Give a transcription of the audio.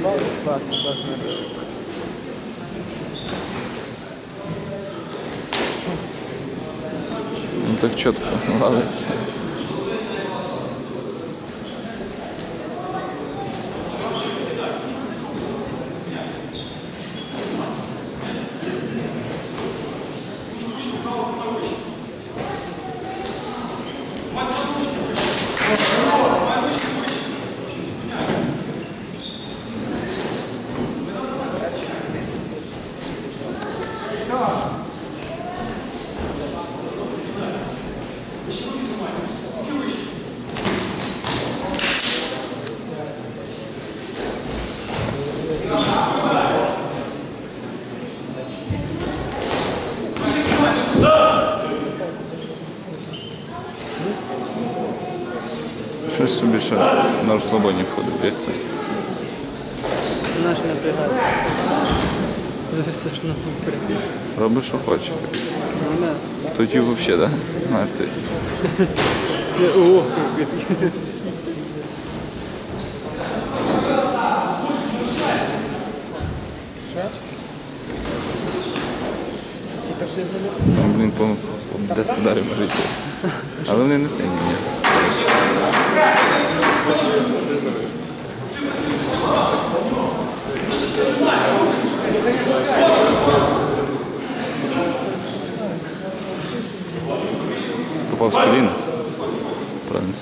Молодец, так, так, так. Ну так четко, ладно. Щось собі ще на розслабоні входить, дивіться. Наш напрягає. Робиш, що хоче. Ну да. Тоді взагалі, да? Мертвий. Це о, Там, блін, по, по 10 ударів може йти. Але вони не сині, ні. Попав з коліна. Правда, не